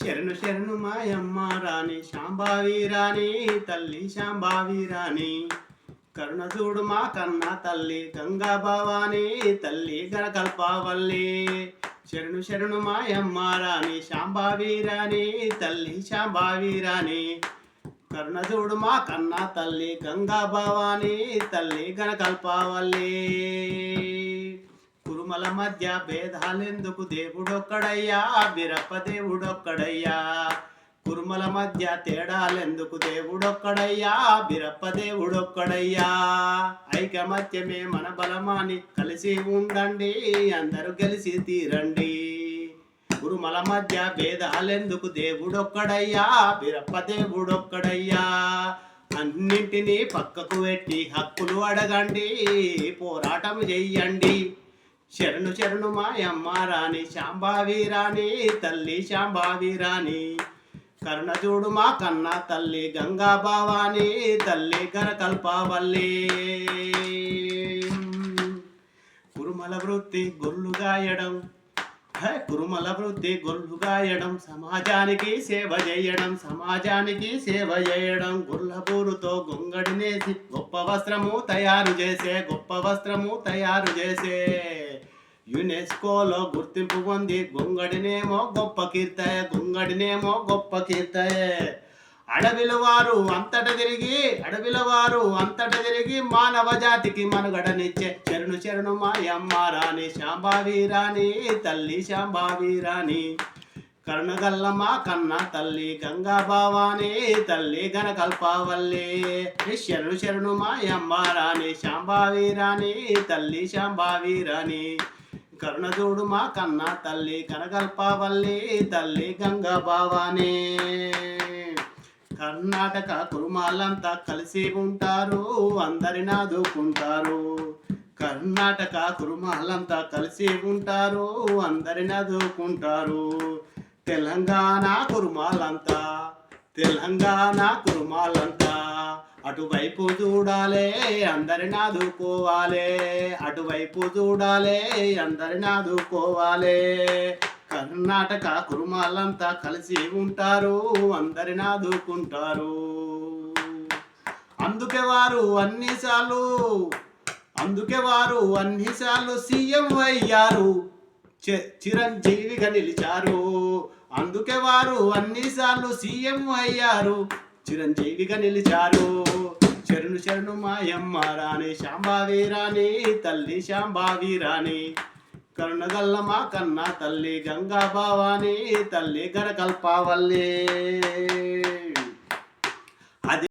శరణు శరణు మాయమ్మ రాణి శాంబావి రాణి తల్లి శాంబావి రాణి. కరుణ చూడు మా కన్న తల్లి గంగా భవాని తల్లి గణకల్పావల్లి శరణు శరణు మాయమ్మ రాణి శాంబావి రాణి తల్లి శాంబావి రాణి. కరుణ చూడు మా కన్న తల్లి గంగా భవాని తల్లి గణకల్పావల్లి కురుమల మధ్య భేదాలెందుకు దేవుడొక్కడయ్యా? బిరప్ప దేవుడొక్కడయ్యా. కురుమల మధ్య తేడాలెందుకు దేవుడొక్కడయ్యా? బిరప్ప దేవుడొక్కడయ్యా. ఐకమత్యమే మన బలమాని కలిసి ఉండండి అందరూ కలిసి తీరండి. గురుమల మధ్య భేదాలెందుకు దేవుడొక్కడయ్యా? బిరప్ప దేవుడొక్కడయ్యా. అన్నింటినీ పక్కకు పెట్టి హక్కులు అడగండి పోరాటం చెయ్యండి శరణు శరణు మాయమ్మ రాణి శాంబావి రాణి తల్లి శాంబావి రాణి కరుణ చూడు మా కన్న తల్లి గంగా భావాని తల్లి కరకల్పవల్లి. కురుమల వృత్తి గొల్లు గాయడం హే, కురుమల వృత్తి గొల్లు గాయడం సమాజానికి సేవ చేయడం సమాజానికి సేవ చేయడం. గుర్లబూరుతో గొంగడినేసి గొప్ప వస్త్రము తయారు చేసే గొప్ప వస్త్రము తయారు చేసే. యునెస్కోలో గుర్తింపు పొంది గొంగడినేమో గొప్ప కీర్తయ గొంగడినేమో గొప్ప కీర్తయ. అడవిల వారు అంతట తిరిగి అడవిల వారు అంతట తిరిగి మానవ జాతికి మనుగడనిచ్చే శరణు శరణు మాయమ్మ రాణి శాంబావి రాణి తల్లి శాంబావి రాణి కరుణగల్లమ్మ కన్న తల్లి గంగా భావాని తల్లి గణకల్పావల్లి శరణు శరణు మాయమ్మ రాణి శాంబావి రాణి తల్లి శాంబావి రాణి కరుణ చూడు మా కన్న తల్లి కనకల్పావల్లి తల్లి గంగా భవాని కర్ణాటక కురుమాలంతా కలిసి ఉంటారు అందరిని ఆదుకుంటారు. కర్ణాటక కురుమాలంతా కలిసి ఉంటారు అందరిని ఆదుకుంటారు. తెలంగాణ కురుమాలంతా తెలంగాణ కురుమాలంతా. అటువైపు చూడాలే అందరిని ఆదుకోవాలే. అటువైపు చూడాలే అందరిని ఆదుకోవాలే. కర్ణాటక కురుమాలంతా కలిసి ఉంటారు అందరిని ఆదుకుంటారు. అందుకే వారు అన్నిసార్లు అందుకే వారు అన్నిసార్లు సీఎం అయ్యారు. చి- చిరంజీవిగా నిలిచారు. అందుకే వారు అన్నిసార్లు సీఎం అయ్యారు. చిరంజీవిగా నిలిచారు. శరణు శరణు మాయమ్మ రాణి శాంబావి రాణి తల్లి శాంబావి రాణి కరుణగల్ల మా కన్న తల్లి గంగా భవాని తల్లి గడకల్పావల్లి